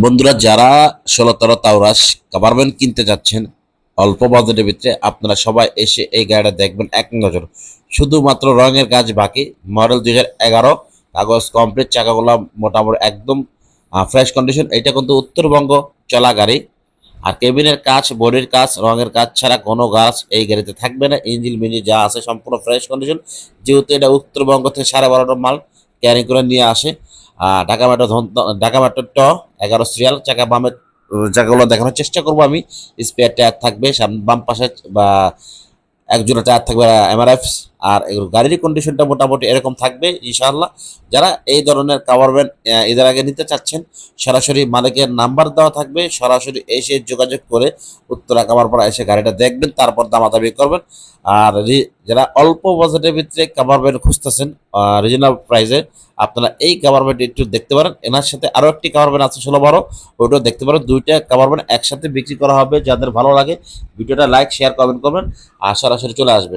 বন্ধুরা, যারা ষোলোতর তাওরাস কাভারম্যান কিনতে যাচ্ছেন, অল্প বাজেটের ভিতরে আপনারা সবাই এসে এই গাড়িটা দেখবেন এক নজর। শুধুমাত্র রঙের কাজ বাকি মডেল দুই হাজার এগারো, কাগজ কমপ্লিট চাকাগুলো মোটামুটি একদম ফ্রেশ কন্ডিশন এটা কিন্তু উত্তরবঙ্গ চলা গাড়ি। আর কেবিনের কাজ বডির কাজ, রঙের কাজ ছাড়া কোনো গাছ এই গাড়িতে থাকবে না। ইঞ্জিন মিঞ্জি যা আছে সম্পূর্ণ ফ্রেশ কন্ডিশন যেহেতু এটা উত্তরবঙ্গ থেকে সাড়ে বারোটা মাল ক্যারি করে নিয়ে আসে ঢাকা মেট্রো ঢাকা মেট্রো ট, এগারো সিরিয়াল, চাকা বামের জায়গাগুলো দেখানোর চেষ্টা করব আমি। স্পেয়ার টায়ার থাকবে সামনে বাম পাশে, বা একজোড়া টায়ার থাকবে, এমআরএফ। আর গাড়ির কন্ডিশনটা মোটামুটি এরকম থাকবে, ইনশাআল্লাহ। যারা এই ধরনের কাভারম্যান এদের আগে নিতে চাচ্ছেন, সরাসরি মালিকের নাম্বার দেওয়া থাকবে, সরাসরি এসে যোগাযোগ করে উত্তরা কাভারপাড়া এসে গাড়িটা দেখবেন, তারপর দামাদামি করবেন। আর যারা অল্প বাজেটের ভিতরে কাভারম্যান খুঁজতেছেন রিজনেবল প্রাইসে আপনারা এই কাভার কাভারম্যান একটু দেখতে পারেন। এনার সাথে আরও একটি কাভারম্যান আছে, ষোলো বারো। ওইটাও দেখতে পারেন। দুইটা কাভারম্যান একসাথে বিক্রি করা হবে, যাদের ভালো লাগে, ভিডিওটা লাইক শেয়ার কমেন্ট করবেন, আর সরাসরি চলে আসবে